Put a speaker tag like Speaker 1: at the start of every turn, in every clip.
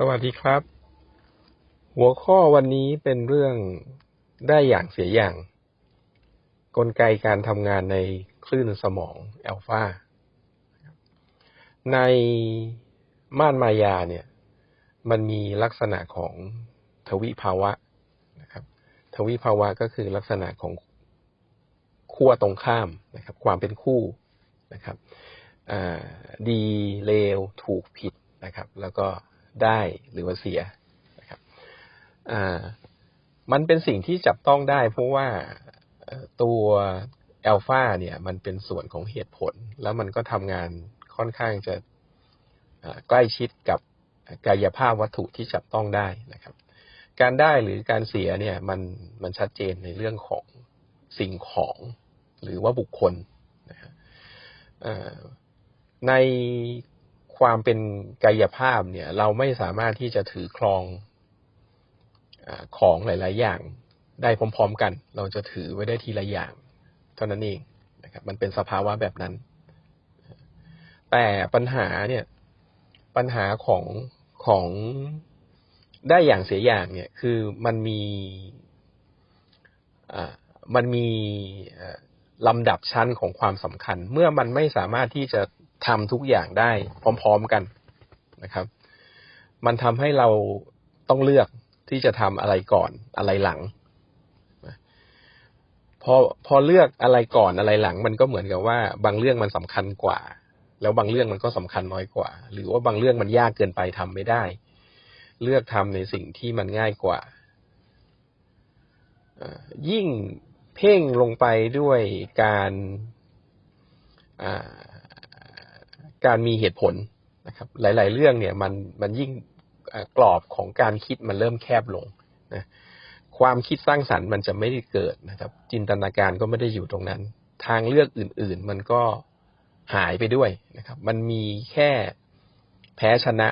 Speaker 1: สวัสดีครับ หัวข้อวันนี้เป็นเรื่องได้อย่างเสียอย่าง กลไกการทำงานในคลื่นสมองแอลฟาในม่านมายาเนี่ย มันมีลักษณะของทวิภาวะนะครับ ทวิภาวะก็คือลักษณะของขั้วตรงข้ามนะครับ ความเป็นคู่นะครับดีเลวถูกผิดนะครับ แล้วก็ ได้หรือว่าเสียนะครับมันเป็นสิ่งที่จับต้องได้ เพราะว่าตัวแอลฟาเนี่ยมันเป็นส่วนของเหตุผล แล้วมันก็ทำงานค่อนข้างจะใกล้ชิดกับกายภาพวัตถุที่จับต้องได้นะครับ การได้หรือการเสียเนี่ยมันมันชัดเจนในเรื่องของสิ่งของหรือว่าบุคคลนะครับใน ความเป็นกายภาพเนี่ย เราไม่สามารถที่จะถือครองอของหลาย ๆ อย่างได้พร้อม ๆ กัน เราจะถือไว้ได้ทีละอย่าง เท่านั้นเองนะครับ มันเป็นสภาวะแบบนั้น แต่ปัญหาเนี่ย ปัญหาของของได้อย่างเสียอย่างเนี่ย คือมันมีมันมีลำดับชั้นของความสำคัญ เมื่อมันไม่สามารถที่จะ ทำทุกอย่างได้พร้อมๆกันนะครับ มันทำให้เราต้องเลือกที่จะทำอะไรก่อนอะไรหลังพอพอเลือกอะไรก่อนอะไรหลัง มันก็เหมือนกับว่า บางเรื่องมันสำคัญกว่า แล้วบางเรื่องมันก็สำคัญน้อยกว่า หรือว่าบางเรื่องมันยากเกินไปทำไม่ได้ เลือกทำในสิ่งที่มันง่ายกว่ายิ่งเพ่งลงไปด้วยการ การมีเหตุผลนะครับ หลาย ๆ เรื่องเนี่ยมันมันยิ่งกรอบของการคิดมันเริ่มแคบลงนะความคิดสร้างสรรค์มันจะไม่ได้เกิดนะครับ จินตนาการก็ไม่ได้อยู่ตรงนั้น ทางเลือกอื่น ๆ มันก็หายไปด้วยนะครับ มันมีแค่แพ้ชนะ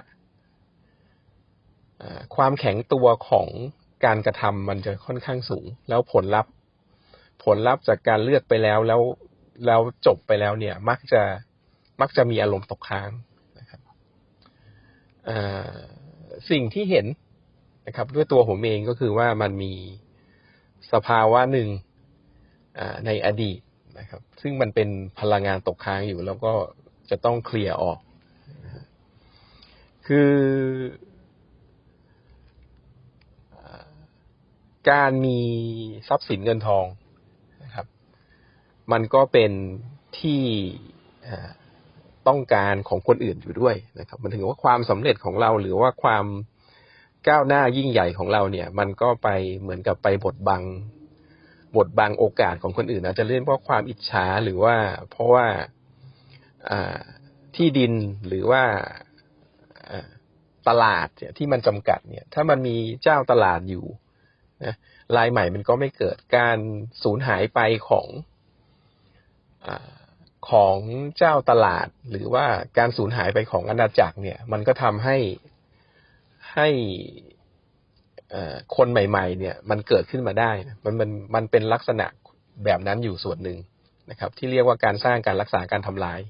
Speaker 1: ความแข็งตัวของการกระทำมันจะค่อนข้างสูง แล้วผลลัพธ์ ผลลัพธ์จากการเลือกไปแล้วแล้วแล้วจบไปแล้วเนี่ย มักจะ มักจะมีอารมณ์ตกค้างนะครับสิ่งที่เห็นนะครับ ด้วยตัวผมเองก็คือว่ามันมีสภาวะหนึ่งในอดีตนะครับ ซึ่งมันเป็นพลังงานตกค้างอยู่ แล้วก็จะต้องเคลียร์ออก คือการมีทรัพย์สินเงินทองนะครับ มันก็เป็นที่ ต้องการของคนอื่นอยู่ด้วยนะครับ มันถึงว่าความสำเร็จของเราหรือว่าความก้าวหน้ายิ่งใหญ่ของเราเนี่ย มันก็ไปเหมือนกับไปบดบังบดบังโอกาสของคนอื่นอาจจะเล่นเพราะความอิจฉาหรือว่าเพราะว่าที่ดินหรือว่าตลาดที่มันจำกัดเนี่ย ถ้ามันมีเจ้าตลาดอยู่นะลายใหม่มันก็ไม่เกิดการสูญหายไปของอ ของเจ้าตลาด หรือว่าการสูญหายไปของอาณาจักรเนี่ย มันก็ทำให้ให้คนใหม่ ๆ เนี่ย มันเกิดขึ้นมาได้นะมันมันมันเป็นลักษณะแบบนั้นอยู่ส่วนหนึ่งนะครับ ที่เรียกว่าการสร้างการรักษาการทำลาย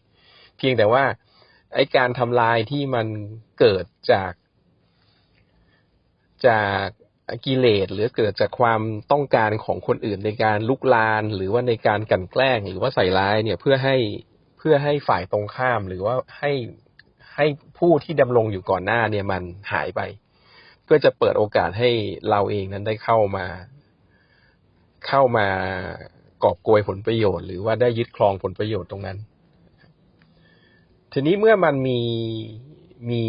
Speaker 1: เพียงแต่ว่าไอ้การทำลายที่มันเกิดจากจาก กิเลสหรือเกิดจากความต้องการของคนอื่นในการลุกลาน หรือว่าในการกันแกล้ง หรือว่าใส่ร้ายเนี่ยเพื่อให้เพื่อให้ฝ่ายตรงข้าม หรือว่าให้ให้ผู้ที่ดำรงอยู่ก่อนหน้าเนี่ยมันหายไปเพื่อจะเปิดโอกาสให้เราเองนั้นได้เข้ามา เข้ามากอบโกยผลประโยชน์ หรือว่าได้ยึดครองผลประโยชน์ตรงนั้น ทีนี้เมื่อมันมีมี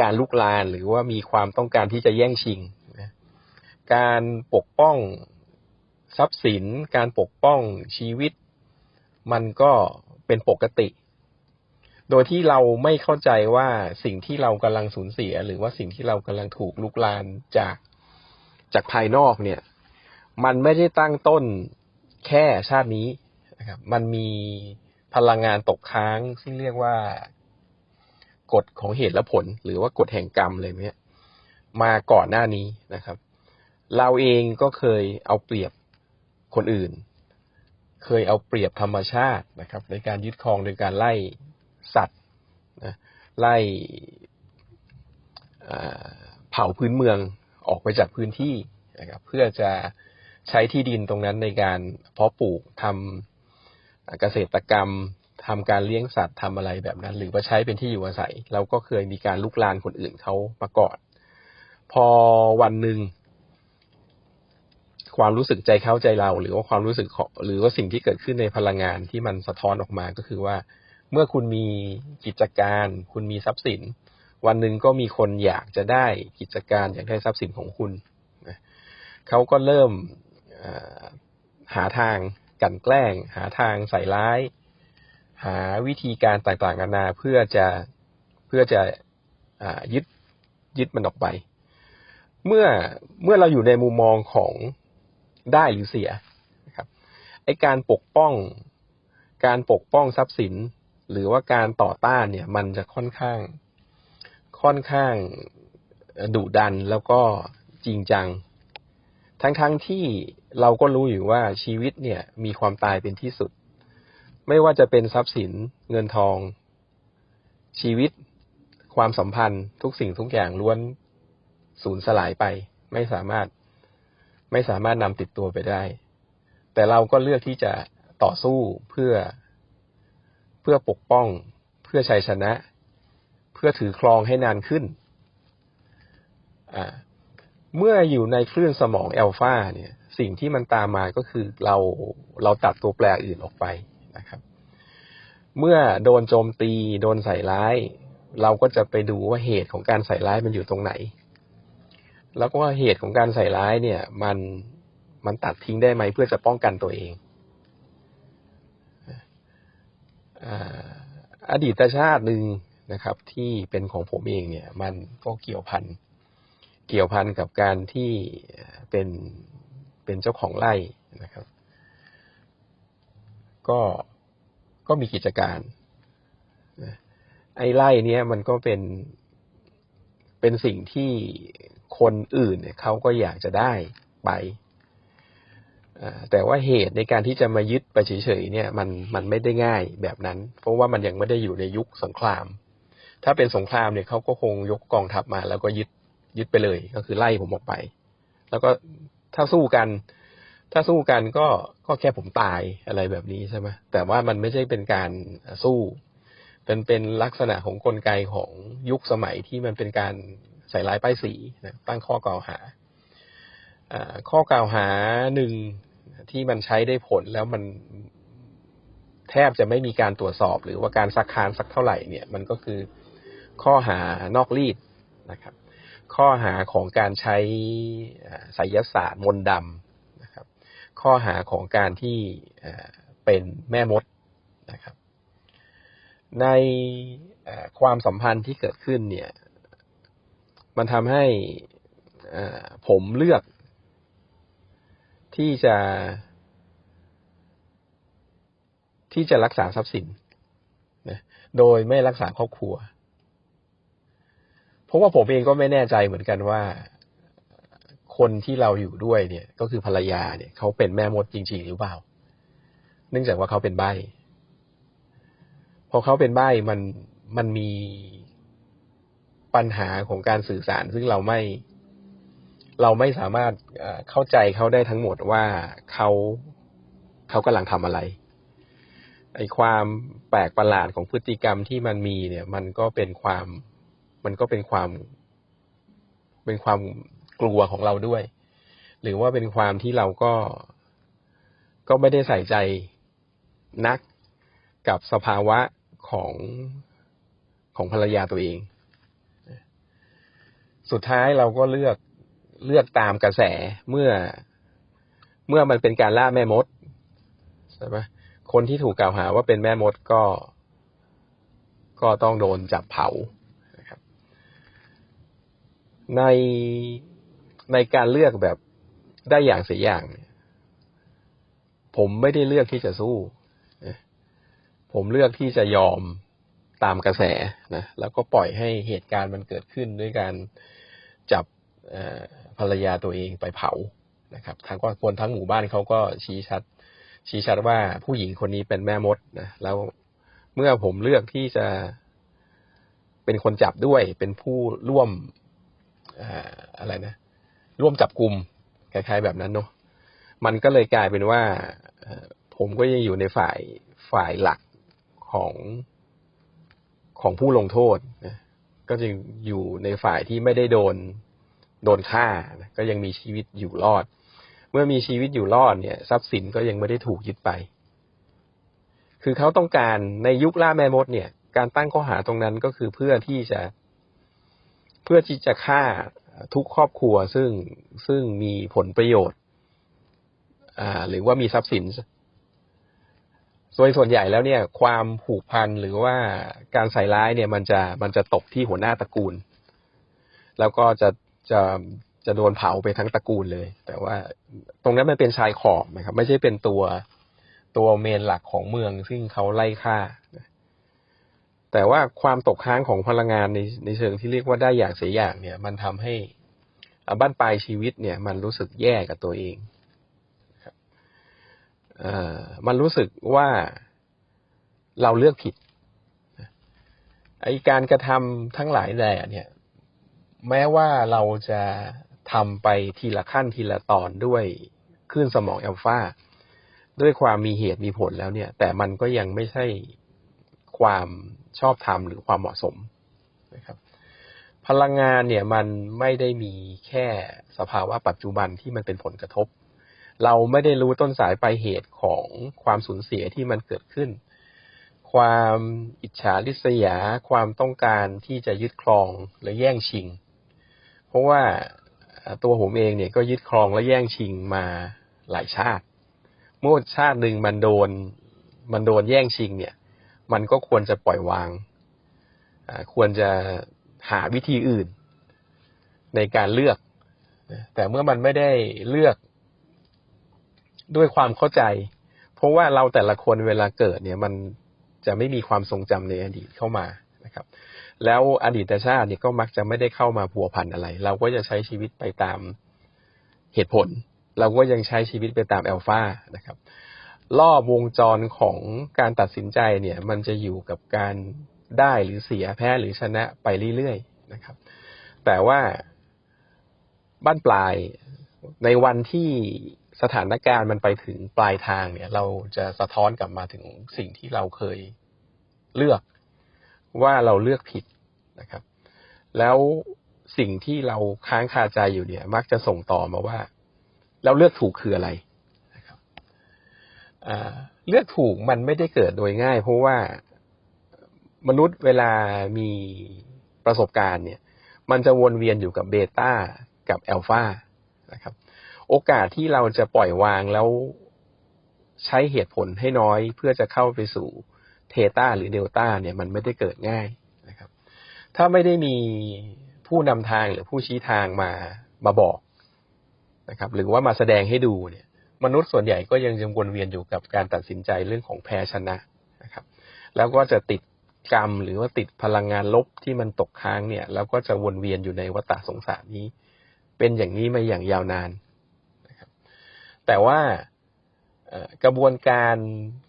Speaker 1: การลุกลานหรือว่ามีความต้องการที่จะแย่งชิง การปกป้องทรัพย์สิน การปกป้องชีวิต มันก็เป็นปกติ โดยที่เราไม่เข้าใจว่าสิ่งที่เรากำลังสูญเสีย หรือว่าสิ่งที่เรากำลังถูกลุกลานจากจากภายนอกเนี่ย มันไม่ได้ตั้งต้นแค่ชาตินี้นะครับ มันมีพลังงานตกค้างที่งเรียกว่ากฎของเหตุและผล หรือว่ากฎแห่งกรรมอะไรเนี้ยมาก่อนหน้านี้นะครับ เราเองก็เคยเอาเปรียบคนอื่น เคยเอาเปรียบธรรมชาตินะครับ ในการยึดครองโดยการไล่สัตว์นะไล่เอ่อเผาพื้นเมืองออกไปจากพื้นที่นะครับ เพื่อจะใช้ที่ดินตรงนั้นในการเพาะปลูกทำเกษตรกรรมทำการเลี้ยงสัตว์ทำอะไรแบบนั้น หรือว่าใช้เป็นที่อยู่อาศัย เราก็เคยมีการลุกลานคนอื่นเขามาก่อน พอวันหนึ่ง ความรู้สึกใจเขาใจเรา หรือว่าความรู้สึกหรือว่าสิ่งที่เกิดขึ้นในพลังงานที่มันสะท้อนออกมาก็คือว่า เมื่อคุณมีกิจการ คุณมีทรัพย์สิน วันหนึ่งก็มีคนอยากจะได้กิจการอยากได้ทรัพย์สินของคุณเขาก็เริ่มหาทางกันแกล้ง หาทางใส่ร้าย หาวิธีการต่างๆนานาเพื่อจะเพื่อจะยึดยึดมันออกไป เมื่อเมื่อเราอยู่ในมุมมองของ ได้หรือเสียนะครับไอการปกป้อง การปกป้องทรัพย์สิน หรือว่าการต่อต้านเนี่ยมันจะค่อนข้าง ค่อนข้างดุดันแล้วก็จริงจัง ทั้งๆทที่เราก็รู้อยู่ว่าชีวิตเนี่ยมีความตายเป็นที่สุด ไม่ว่าจะเป็นทรัพย์สินเงินทอง ชีวิตความสัมพันธ์ทุกสิ่งทุกอย่างล้วนสูญสลายไป ไม่สามารถ ไม่สามารถนำติดตัวไปได้ แต่เราก็เลือกที่จะต่อสู้เพื่อ เพื่อปกป้อง เพื่อชัยชนะ เพื่อถือครองให้นานขึ้น เมื่ออยู่ในคลื่นสมองแอลฟาเนี่ย สิ่งที่มันตามมาก็คือเราเราตัดตัวแปรอื่นออกไปนะครับ เมื่อโดนโจมตี โดนใส่ร้าย เราก็จะไปดูว่าเหตุของการใส่ร้ายมันอยู่ตรงไหน แล้วก็เหตุของการใส่ร้ายเนี่ย มันมันตัดทิ้งได้ไหมเพื่อจะป้องกันตัวเองอดีตชาติหนึ่งนะครับ ที่เป็นของผมเองเนี่ย มันก็เกี่ยวพันเกี่ยวพันกับการที่เป็นเป็นเจ้าของไร่นะครับ ก็ก็มีกิจการไอ้ไร่เนี้ยมันก็เป็นเป็นสิ่งที่ คนอื่นเนี่ยเขาก็อยากจะได้ไปแต่ว่าเหตุในการที่จะมายึดไปเฉยๆเนี่ยมันมันไม่ได้ง่ายแบบนั้น เพราะว่ามันยังไม่ได้อยู่ในยุคสงคราม ถ้าเป็นสงครามเนี่ยเขาก็คงยกกองทัพมา แล้วก็ยึดยึดไปเลย ก็คือไล่ผมออกไป แล้วก็ถ้าสู้กัน ถ้าสู้กันก็ก็แค่ผมตายอะไรแบบนี้ใช่ไหมแต่ว่ามันไม่ใช่เป็นการสู้เป็นเป็นลักษณะของกลไกของยุคสมัยที่มันเป็นการ ใส่ร้ายป้ายสีนะตั้งข้อกล่าวหาข้อกล่าวหาหนึ่งที่มันใช้ได้ผลแล้วมันแทบจะไม่มีการตรวจสอบ หรือว่าการซักค้านสักเท่าไหร่เนี่ย มันก็คือข้อหานอกรีดนะครับ ข้อหาของการใช้ไสยศาสตร์มนดำนะครับ ข้อหาของการที่เป็นแม่มดนะครับ ในความสัมพันธ์ที่เกิดขึ้นเนี่ย มันทำให้ผมเลือก ที่จะ ที่จะรักษาทรัพย์สินนะโดยไม่รักษาครอบครัว เพราะว่าผมเองก็ไม่แน่ใจเหมือนกันว่า คนที่เราอยู่ด้วยเนี่ย ก็คือภรรยาเนี่ยเขาเป็นแม่มดจริง ๆ หรือเปล่า เนื่องจากว่าเขาเป็นใบพอเขาเป็นใบมันมันมี ปัญหาของการสื่อสาร ซึ่งเราไม่ เราไม่สามารถเข้าใจเขาได้ทั้งหมดว่าเขาเขากำลังทำอะไรไอความแปลกประหลาดของพฤติกรรมที่มันมีเนี่ย มันก็เป็นความ มันก็เป็นความ เป็นความกลัวของเราด้วย หรือว่าเป็นความที่เราก็ ก็ไม่ได้ใส่ใจนักกับสภาวะของของภรรยาตัวเอง สุดท้ายเราก็เลือกเลือกตามกระแสเมื่อเมื่อมันเป็นการล่าแม่มดใช่ไหมคนที่ถูกกล่าวหาว่าเป็นแม่มดก็ ก็ต้องโดนจับเผานะครับ ในในการเลือกแบบได้อย่างเสียอย่าง ผมไม่ได้เลือกที่จะสู้ ผมเลือกที่จะยอม ตามกระแสนะแล้วก็ปล่อยให้เหตุการณ์มันเกิดขึ้นด้วยการจับภรรยาตัวเองไปเผานะครับทางคนทั้งหมู่บ้านเขาก็ชี้ชัด ชี้ชัดว่าผู้หญิงคนนี้เป็นแม่มดนะแล้วเมื่อผมเลือกที่จะเป็นคนจับด้วยเป็นผู้ร่วมอ่าอะไรนะ ร่วมจับกลุ่มคล้ายๆแบบนั้นเนาะมันก็เลยกลายเป็นว่าผมก็ยังอยู่ในฝ่ายฝ่ายหลักของ ของผู้ลงโทษนะก็จะอยู่ในฝ่ายที่ไม่ได้โดนโดนฆ่านะก็ยังมีชีวิตอยู่รอด เมื่อมีชีวิตอยู่รอดเนี่ย ทรัพย์สินก็ยังไม่ได้ถูกยึดไป คือเขาต้องการในยุคล่าแม่มดเนี่ย การตั้งข้อหาตรงนั้นก็คือเพื่อที่จะ เพื่อที่จะฆ่าทุกครอบครัวซึ่งซึ่งมีผลประโยชน์ อ่า หรือว่ามีทรัพย์สิน โดยส่วนใหญ่แล้วเนี่ย ความผูกพันหรือว่าการใส่ร้ายเนี่ย มันจะมันจะตกที่หัวหน้าตระกูล แล้วก็จะจะจะโดนเผาไปทั้งตระกูลเลย แต่ว่าตรงนั้นมันเป็นชายขอบนะครับ ไม่ใช่เป็นตัวตัวเมนหลักของเมือง ซึ่งเขาไล่ฆ่า แต่ว่าความตกค้างของพลังงานในในเชิงที่เรียกว่าได้อย่างเสียอย่างเนี่ย มันทำให้บ้านปลายชีวิตเนี่ย มันรู้สึกแย่กับตัวเอง มันรู้สึกว่าเราเลือกผิดไอการกระทำทั้งหลายแหล่เนี่ย แม้ว่าเราจะทำไปทีละขั้นทีละตอนด้วยคลื่นสมองอัลฟาด้วยความมีเหตุมีผลแล้วเนี่ย แต่มันก็ยังไม่ใช่ความชอบธรรมหรือความเหมาะสมนะครับ พลังงานเนี่ยมันไม่ได้มีแค่สภาวะปัจจุบันที่มันเป็นผลกระทบ เราไม่ได้รู้ต้นสายปลายเหตุของความสูญเสียที่มันเกิดขึ้น ความอิจฉาริษยา ความต้องการที่จะยึดครองและแย่งชิง เพราะว่าตัวผมเองเนี่ยก็ยึดครองและแย่งชิงมาหลายชาติ เมื่อชาติหนึ่งมันโดนมันโดนแย่งชิงเนี่ย มันก็ควรจะปล่อยวาง ควรจะหาวิธีอื่นในการเลือก แต่เมื่อมันไม่ได้เลือก ด้วยความเข้าใจ เพราะว่าเราแต่ละคนเวลาเกิดเนี่ยมันจะไม่มีความทรงจำในอดีตเข้ามานะครับ แล้วอดีตชาติเนี่ยก็มักจะไม่ได้เข้ามาพัวพันอะไร เราก็จะใช้ชีวิตไปตามเหตุผล เราก็ยังใช้ชีวิตไปตามแอลฟานะครับรอบวงจรของการตัดสินใจเนี่ย มันจะอยู่กับการได้หรือเสียแพ้หรือชนะไปเรื่อยๆนะครับ แต่ว่าบ้านปลายในวันที่ สถานการณ์มันไปถึงปลายทางเนี่ย เราจะสะท้อนกลับมาถึงสิ่งที่เราเคยเลือกว่าเราเลือกผิดนะครับ แล้วสิ่งที่เราค้างคาใจอยู่เนี่ย มักจะส่งต่อมาว่า เราเลือกถูกคืออะไรนะครับเลือกถูกมันไม่ได้เกิดโดยง่าย เพราะว่ามนุษย์เวลามีประสบการณ์เนี่ย มันจะวนเวียนอยู่กับเบต้ากับแอลฟานะครับ โอกาสที่เราจะปล่อยวางแล้วใช้เหตุผลให้น้อยเพื่อจะเข้าไปสู่เทต้าหรือเดลต้าเนี่ยมันไม่ได้เกิดง่ายนะครับ ถ้าไม่ได้มีผู้นำทางหรือผู้ชี้ทางมามาบอกนะครับ หรือว่ามาแสดงให้ดูเนี่ย มนุษย์ส่วนใหญ่ก็ยังยังวนเวียนอยู่กับการตัดสินใจเรื่องของแพ้ชนะนะครับ แล้วก็จะติดกรรมหรือว่าติดพลังงานลบที่มันตกค้างเนี่ย แล้วก็จะวนเวียนอยู่ในวัฏสงสารนี้ เป็นอย่างนี้มาอย่างยาวนาน แต่ว่ากระบวนการ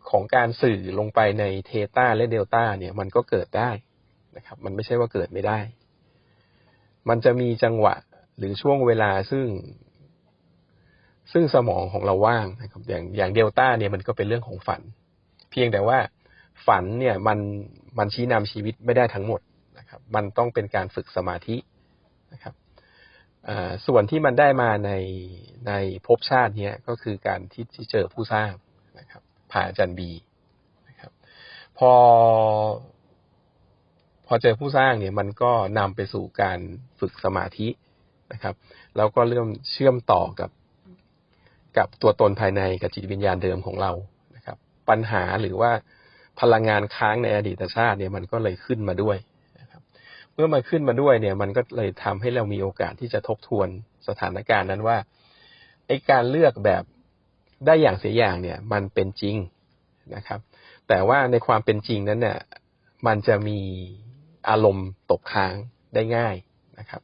Speaker 1: ของการสื่อลงไปในเทต้าและเดลต้าเนี่ย มันก็เกิดได้นะครับ มันไม่ใช่ว่าเกิดไม่ได้ มันจะมีจังหวะหรือช่วงเวลาซึ่ง ซึ่งสมองของเราว่างนะครับ อย่างอย่างเดลต้าเนี่ยมันก็เป็นเรื่องของฝัน เพียงแต่ว่าฝันเนี่ยมันมันชี้นำชีวิตไม่ได้ทั้งหมดนะครับ มันต้องเป็นการฝึกสมาธินะครับ ส่วนที่มันได้มาในในภพชาติเนี้ยก็คือการที่ที่เจอผู้สร้างนะครับ ผ่านจันบีนะครับ พอ พอเจอผู้สร้างเนี่ย มันก็นำไปสู่การฝึกสมาธินะครับ แล้วก็เริ่มเชื่อมต่อกับกับตัวตนภายในกับจิตวิญญาณเดิมของเรานะครับ ปัญหาหรือว่าพลังงานค้างในอดีตชาติเนี่ยมันก็เลยขึ้นมาด้วย เมื่อมันขึ้นมาด้วยเนี่ย มันก็เลยทำให้เรามีโอกาสที่จะทบทวนสถานการณ์นั้นว่าไอ้การเลือกแบบได้อย่างเสียอย่างเนี่ย มันเป็นจริงนะครับ แต่ว่าในความเป็นจริงนั้นเนี่ยมันจะมีอารมณ์ตกค้างได้ง่ายนะครับ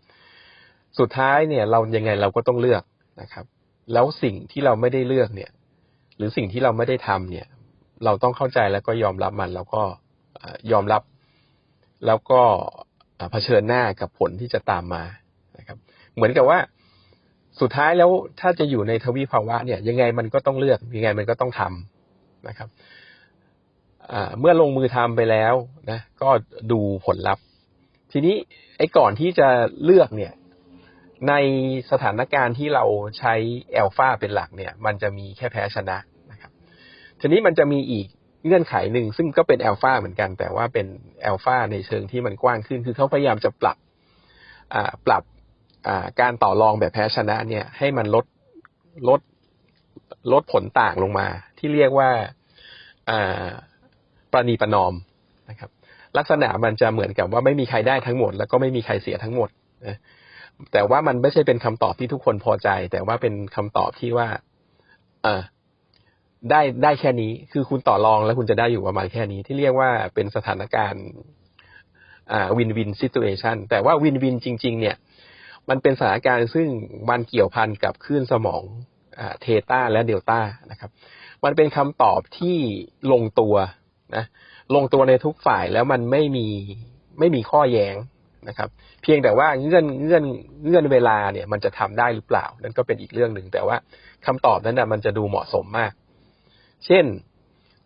Speaker 1: สุดท้ายเนี่ย เรายังไงเราก็ต้องเลือกนะครับ แล้วสิ่งที่เราไม่ได้เลือกเนี่ย หรือสิ่งที่เราไม่ได้ทำเนี่ย เราต้องเข้าใจแล้วก็ยอมรับมัน แล้วก็ยอมรับ แล้วก็ เผชิญหน้ากับผลที่จะตามมานะครับ เหมือนกับว่าสุดท้ายแล้วถ้าจะอยู่ในทวีภาวะเนี่ย ยังไงมันก็ต้องเลือกยังไงมันก็ต้องทำนะครับเมื่อลงมือทำไปแล้วนะ ก็ดูผลลัพธ์ ทีนี้ไอ้ก่อนที่จะเลือกเนี่ย ในสถานการณ์ที่เราใช้แอลฟาเป็นหลักเนี่ย มันจะมีแค่แพ้ชนะนะครับ ทีนี้มันจะมีอีก เงื่อนไขหนึ่งซึ่งก็เป็นแอลฟาเหมือนกัน แต่ว่าเป็นแอลฟาในเชิงที่มันกว้างขึ้น คือเขาพยายามจะปรับปรับการต่อรองแบบแพ้ชนะเนี่ยให้มันลดลดลดผลต่างลงมา ที่เรียกว่าประนีประนอมนะครับ ลักษณะมันจะเหมือนกับว่าไม่มีใครได้ทั้งหมด แล้วก็ไม่มีใครเสียทั้งหมดนะแต่ว่ามันไม่ใช่เป็นคำตอบที่ทุกคนพอใจ แต่ว่าเป็นคำตอบที่ว่า เออ ได้ได้แค่นี้ คือคุณต่อรองแล้วคุณจะได้อยู่ประมาณแค่นี้ ที่เรียกว่าเป็นสถานการณ์วินวินซิตูเอชันแต่ว่าวินวินจริง ๆ เนี่ย มันเป็นสถานการณ์ซึ่งมันเกี่ยวพันกับคลื่นสมองเทต้าและเดลต้านะครับ มันเป็นคำตอบที่ลงตัวนะลงตัวในทุกฝ่ายแล้วมันไม่มีไม่มีข้อแย้งนะครับ เพียงแต่ว่าเงื่อนเงื่อนเงื่อนเวลาเนี่ย มันจะทำได้หรือเปล่า นั่นก็เป็นอีกเรื่องหนึ่งแต่ว่าคำตอบนั้นนะมันจะดูเหมาะสมมาก เช่น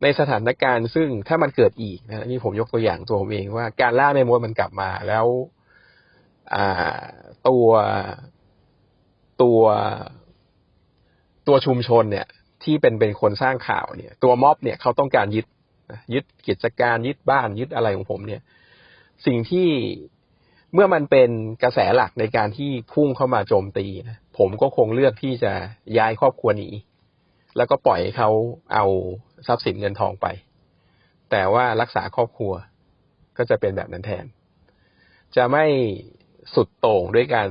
Speaker 1: ในสถานการณ์ซึ่งถ้ามันเกิดอีกนะนี่ผมยกตัวอย่างตัวผมเองว่าการล่าแม่มดมันกลับมาแล้วอ่าตัวตัวตัวชุมชนเนี่ย ที่เป็นเป็นคนสร้างข่าวเนี่ย ตัวม็อบเนี่ยเขาต้องการยึดยึดกิจการยึดบ้านยึดอะไรของผมเนี่ย สิ่งที่เมื่อมันเป็นกระแสหลักในการที่พุ่งเข้ามาโจมตีนะผมก็คงเลือกที่จะย้ายครอบครัวหนี แล้วก็ปล่อยให้เขาเอาทรัพย์สินเงินทองไป แต่ว่ารักษาครอบครัวก็จะเป็นแบบนั้นแทน จะไม่สุดโต่งด้วยการ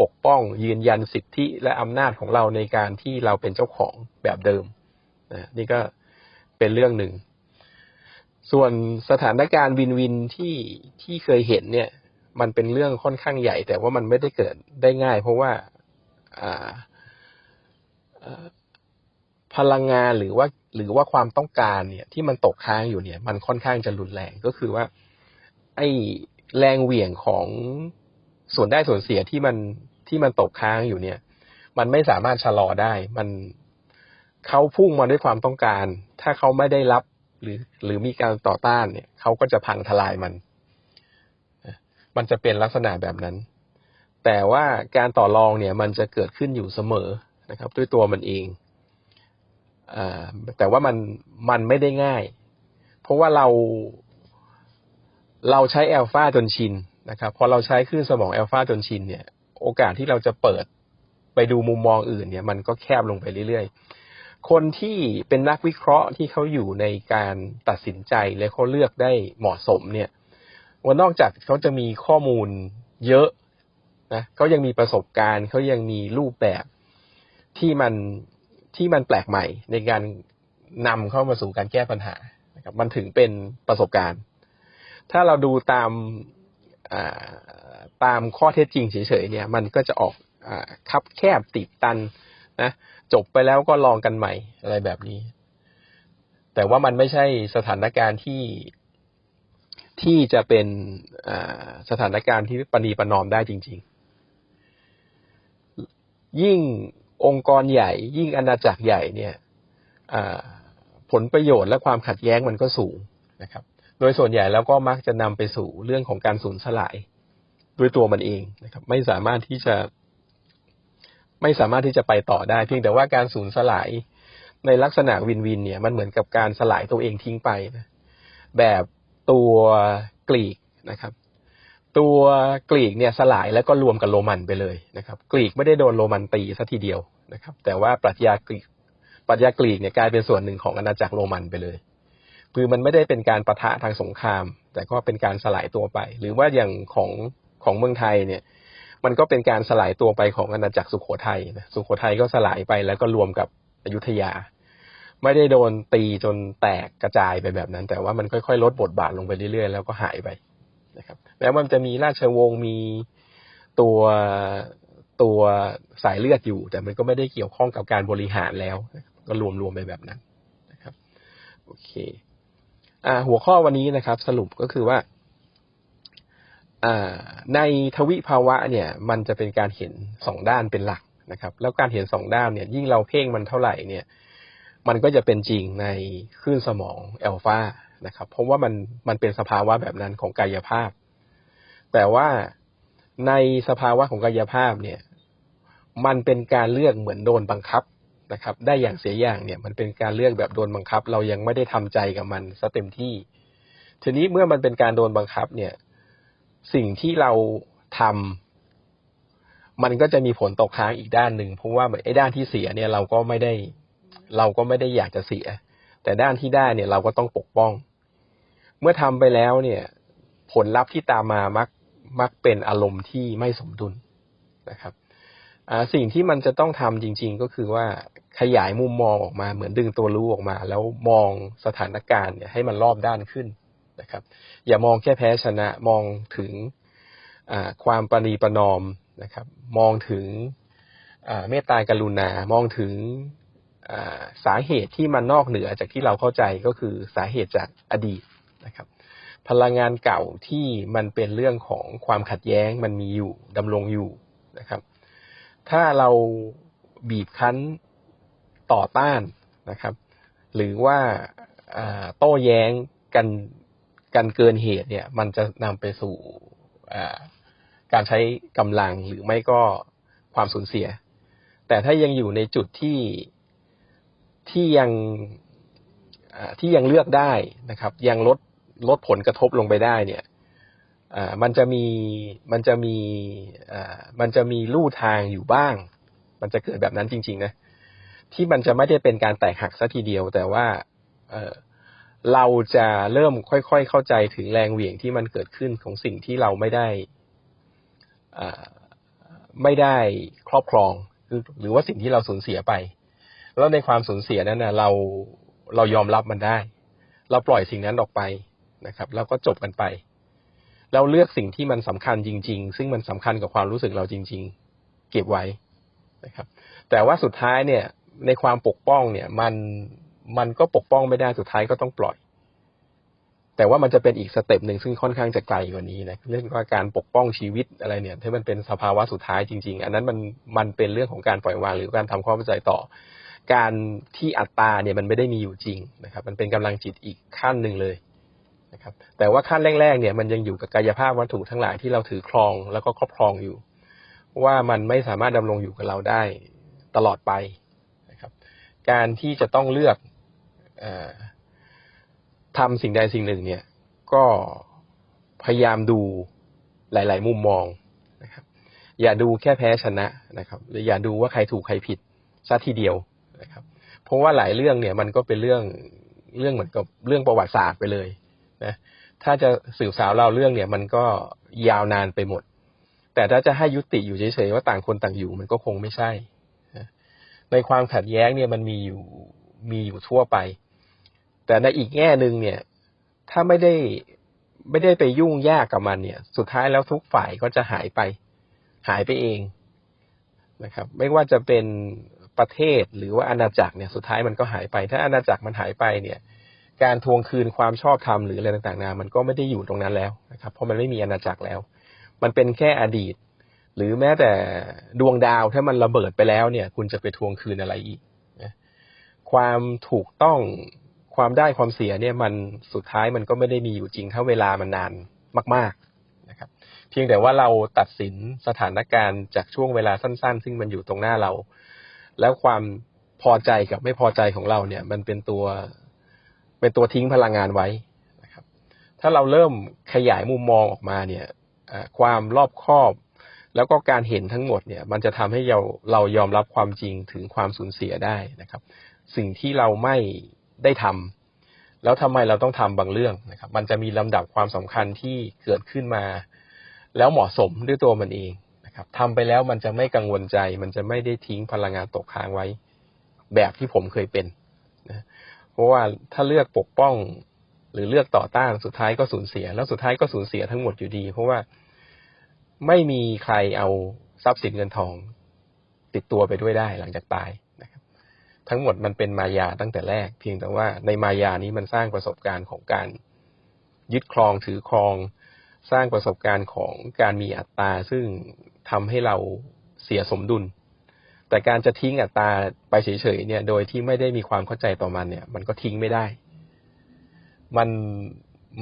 Speaker 1: ปกป้องยืนยันสิทธิและอำนาจของเราในการที่เราเป็นเจ้าของแบบเดิมนะนี่ก็เป็นเรื่องหนึ่ง ส่วนสถานการณ์วินวินที่ที่เคยเห็นเนี่ย มันเป็นเรื่องค่อนข้างใหญ่ แต่ว่ามันไม่ได้เกิดได้ง่าย เพราะว่า พลังงานหรือว่าหรือว่าความต้องการเนี่ย ที่มันตกค้างอยู่เนี่ย มันค่อนข้างจะรุนแรงก็คือว่า ไอแรงเหวี่ยงของส่วนได้ส่วนเสียที่มันที่มันตกค้างอยู่เนี่ย มันไม่สามารถชะลอได้ มันเขาพุ่งมาด้วยความต้องการ ถ้าเขาไม่ได้รับหรือหรือมีการต่อต้านเนี่ยเขาก็จะพังทลายมัน มันจะเป็นลักษณะแบบนั้น แต่ว่าการต่อรองเนี่ย มันจะเกิดขึ้นอยู่เสมอนะครับ ด้วยตัวมันเอง แต่ว่ามันมันไม่ได้ง่าย เพราะว่าเราเราใช้แอลฟาจนชินนะครับ พอเราใช้คลื่นสมองแอลฟาจนชินเนี่ย โอกาสที่เราจะเปิดไปดูมุมมองอื่น เนี่ย มันก็แคบลงไปเรื่อยๆ คนที่เป็นนักวิเคราะห์ที่เขาอยู่ในการตัดสินใจและเขาเลือกได้เหมาะสมเนี่ยว่านอกจากเขาจะมีข้อมูลเยอะนะเขายังมีประสบการณ์เขายังมีรูปแบบที่มัน ที่มันแปลกใหม่ในการนำเข้ามาสู่การแก้ปัญหานะครับมันถึงเป็นประสบการณ์ ถ้าเราดูตามตามข้อเท็จจริงเฉยๆเนี่ย มันก็จะออกอคับแคบติดตันนะจบไปแล้วก็ลองกันใหม่อะไรแบบนี้ แต่ว่ามันไม่ใช่สถานการณ์ที่ที่จะเป็นสถานการณ์ที่ปณีประนอมได้จริง ๆ ยิ่ง องค์กรใหญ่ ยิ่งอาณาจักรใหญ่เนี่ยผลประโยชน์และความขัดแย้งมันก็สูงนะครับ โดยส่วนใหญ่แล้วก็มักจะนำไปสู่เรื่องของการสูญสลายด้วยตัวมันเองนะครับ ไม่สามารถที่จะ ไม่สามารถที่จะไปต่อได้ เพียงแต่ว่าการสูญสลายในลักษณะวินวินเนี่ยมันเหมือนกับการสลายตัวเองทิ้งไปนะแบบตัวกรีกนะครับ ตัวกรีกเนี่ยสลายแล้วก็รวมกับโรมันไปเลยนะครับ กรีกไม่ได้โดนโรมันตีซะทีเดียวนะครับ แต่ว่าปรัชญากรีกปรัชญากรีกเนี่ยกลายเป็นส่วนหนึ่งของอาณาจักรโรมันไปเลยคือมันไม่ได้เป็นการประทะทางสงคราม แต่ก็เป็นการสลายตัวไป หรือว่าอย่างของของเมืองไทยเนี่ย มันก็เป็นการสลายตัวไปของอาณาจักรสุขโขทัยนะสุขโขทัยก็สลายไปแล้วก็รวมกับอยุธยา ไม่ได้โดนตีจนแตกกระจายไปแบบนั้น แต่ว่ามันค่อยๆ ลดบทบาทลงไปเรื่อยๆ แล้วก็หายไป นะครับแม้มันจะมีราชวงศ์มีตัวตัวสายเลือดอยู่ แต่มันก็ไม่ได้เกี่ยวข้องกับการบริหารแล้ว ก็รวมๆไปแบบนั้นนะครับโอเคอ่าหัวข้อวันนี้นะครับ สรุปก็คือว่าอ่าในทวิภาวะเนี่ยมันจะเป็นการเห็นสองด้านเป็นหลักนะครับ แล้วการเห็นสองด้านเนี่ย ยิ่งเราเพ่งมันเท่าไหร่เนี่ย มันก็จะเป็นจริงในคลื่นสมองแอลฟา นะครับ เพราะว่ามันมันเป็นสภาวะแบบนั้นของกายภาพ แต่ว่าในสภาวะของกายภาพเนี่ย มันเป็นการเลือกเหมือนโดนบังคับนะครับ ได้อย่างเสียอย่างเนี่ย มันเป็นการเลือกแบบโดนบังคับ เรายังไม่ได้ทำใจกับมันซะเต็มที่ ทีนี้เมื่อมันเป็นการโดนบังคับ เนี่ย สิ่งที่เราทำมันก็จะมีผลตกค้างอีกด้านหนึ่งเพราะว่าไอ้ด้านที่เสียเนี่ยเราก็ไม่ได้ เราก็ไม่ได้อยากจะเสีย แต่ด้านที่ได้เนี่ยเราก็ต้องปกป้อง เมื่อทำไปแล้วเนี่ย ผลลัพธ์ที่ตามมามักมักเป็นอารมณ์ที่ไม่สมดุลนะครับสิ่งที่มันจะต้องทำจริง ๆ ก็คือว่าขยายมุมมองออกมาเหมือนดึงตัวรู้ออกมา แล้วมองสถานการณ์เนี่ยให้มันรอบด้านขึ้นนะครับ อย่ามองแค่แพ้ชนะมองถึงความปณีประนอมนะครับ มองถึงเมตตากรุณา มองถึง สาเหตุที่มันนอกเหนือจากที่เราเข้าใจก็คือสาเหตุจากอดีตนะครับ พลังงานเก่าที่มันเป็นเรื่องของความขัดแย้งมันมีอยู่ดำรงอยู่นะครับ ถ้าเราบีบคั้นต่อต้านนะครับ หรือว่าโต้แย้งกันกันเกินเหตุเนี่ย มันจะนำไปสู่การใช้กำลังหรือไม่ก็ความสูญเสีย แต่ถ้ายังอยู่ในจุดที่ ที่ยังที่ยังเลือกได้นะครับ ยังลดลดผลกระทบลงไปได้เนี่ยมันจะมีมันจะมีมันจะมีลู่ทางอยู่บ้าง มันจะเกิดแบบนั้นจริง ๆ นะ ที่มันจะไม่ได้เป็นการแตกหักซะทีเดียว แต่ว่าเเราจะเริ่มค่อยๆเข้าใจถึงแรงเหวี่ยงที่มันเกิดขึ้นของสิ่งที่เราไม่ได้ไม่ได้ครอบครองหรือว่าสิ่งที่เราสูญเสียไป แล้วในความสูญเสียนั้นนะเราเรายอมรับมันได้ เราปล่อยสิ่งนั้นออกไปนะครับ แล้วก็จบกันไป เราเลือกสิ่งที่มันสำคัญจริง ๆ ซึ่งมันสำคัญกับความรู้สึกเราจริง ๆ เก็บไว้นะครับ แต่ว่าสุดท้ายเนี่ย ในความปกป้องเนี่ย มันมันก็ปกป้องไม่ได้สุดท้ายก็ต้องปล่อย แต่ว่ามันจะเป็นอีกสเต็ปหนึ่งซึ่งค่อนข้างจะไกลกว่านี้นะเรื่องว่าการปกป้องชีวิตอะไรเนี่ยที่มันเป็นสภาวะสุดท้ายจริง ๆ อันนั้นมันมันเป็นเรื่องของการปล่อยวางหรือการทำความเข้าใจต่อ การที่อัตตาเนี่ยมันไม่ได้มีอยู่จริงนะครับ มันเป็นกำลังจิตอีกขั้นหนึ่งเลยนะครับ แต่ว่าขั้นแรกๆเนี่ยมันยังอยู่กับกายภาพวัตถุทั้งหลายที่เราถือครองแล้วก็ครอบครองอยู่ ว่ามันไม่สามารถดำรงอยู่กับเราได้ตลอดไปนะครับ การที่จะต้องเลือกอทำสิ่งใดสิ่งหนึ่ง เนี่ย ก็พยายามดูหลาย ๆ มุมมองนะครับ อย่าดูแค่แพ้ชนะนะครับหรืออย่าดูว่าใครถูกใครผิดซะทีเดียว นะครับ เพราะว่าหลายเรื่องเนี่ยมันก็เป็นเรื่องเรื่องเหมือนกับเรื่องประวัติศาสตร์ไปเลยนะถ้าจะสืบสาวเล่าเรื่องเนี่ย มันก็ยาวนานไปหมด แต่ถ้าจะให้ยุติอยู่เฉยๆว่าต่างคนต่างอยู่มันก็คงไม่ใช่ในความขัดแย้งเนี่ยมันมีอยู่มีอยู่ทั่วไป แต่ในอีกแง่หนึ่งเนี่ย ถ้าไม่ได้ไม่ได้ไปยุ่งยากกับมันเนี่ย สุดท้ายแล้วทุกฝ่ายก็จะหายไป หายไปเองนะครับ ไม่ว่าจะเป็น ประเทศหรือว่าอาณาจักรเนี่ยสุดท้ายมันก็หายไป ถ้าอาณาจักรมันหายไปเนี่ย การทวงคืนความชอบธรรมหรืออะไรต่างๆนามันก็ไม่ได้อยู่ตรงนั้นแล้วนะครับ เพราะมันไม่มีอาณาจักรแล้ว มันเป็นแค่อดีต หรือแม้แต่ดวงดาวถ้ามันระเบิดไปแล้วเนี่ย คุณจะไปทวงคืนอะไรอีกนะความถูกต้องความได้ความเสียเนี่ยมันสุดท้ายมันก็ไม่ได้มีอยู่จริงถ้าเวลามันนานมาก ๆนะครับ เพียงแต่ว่าเราตัดสินสถานการณ์จากช่วงเวลาสั้น ๆ ซึ่งมันอยู่ตรงหน้าเรา แล้วความพอใจกับไม่พอใจของเราเนี่ย มันเป็นตัวเป็นตัวทิ้งพลังงานไว้นะครับ ถ้าเราเริ่มขยายมุมมองออกมาเนี่ยความรอบคอบแล้วก็การเห็นทั้งหมดเนี่ย มันจะทำให้เราเรายอมรับความจริงถึงความสูญเสียได้นะครับ สิ่งที่เราไม่ได้ทำแล้วทำไมเราต้องทำบางเรื่องนะครับ มันจะมีลำดับความสำคัญที่เกิดขึ้นมา แล้วเหมาะสมด้วยตัวมันเอง นะครับทำไปแล้วมันจะไม่กังวลใจ มันจะไม่ได้ทิ้งพลังงานตกค้างไว้ แบบที่ผมเคยเป็นนะเพราะว่าถ้าเลือกปกป้อง หรือเลือกต่อต้านสุดท้ายก็สูญเสีย แล้วสุดท้ายก็สูญเสียทั้งหมดอยู่ดี เพราะว่าไม่มีใครเอาทรัพย์สินเงินทอง ติดตัวไปด้วยได้หลังจากตายนะครับ ทั้งหมดมันเป็นมายาตั้งแต่แรก เพียงแต่ว่าในมายานี้มันสร้างประสบการณ์ของการยึดครองถือครองสร้างประสบการณ์ของการมีอัตราซึ่ง ทำให้เราเสียสมดุล แต่การจะทิ้งอัตราไปเฉยๆเนี่ย โดยที่ไม่ได้มีความเข้าใจต่อมันเนี่ย มันก็ทิ้งไม่ได้ มัน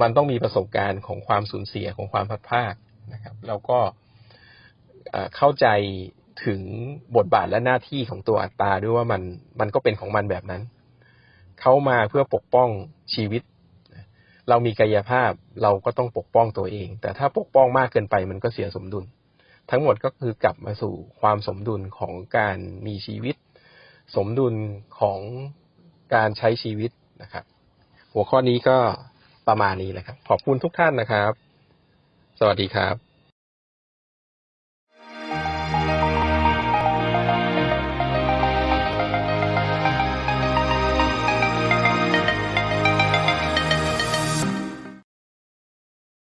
Speaker 1: มันต้องมีประสบการณ์ของความสูญเสียของความพัดพลาดนะครับ แล้วก็เข้าใจถึงบทบาทและหน้าที่ของตัวอัตตาด้วยว่ามันมันก็เป็นของมันแบบนั้น เข้ามาเพื่อปกป้องชีวิต เรามีกายภาพเราก็ต้องปกป้องตัวเอง แต่ถ้าปกป้องมากเกินไปมันก็เสียสมดุล ทั้งหมดก็คือกลับมาสู่ความสมดุลของการมีชีวิต สมดุลของการใช้ชีวิตนะครับ หัวข้อนี้ก็ประมาณนี้แหละครับ ขอบคุณทุกท่านนะครับ สวัสดีครับ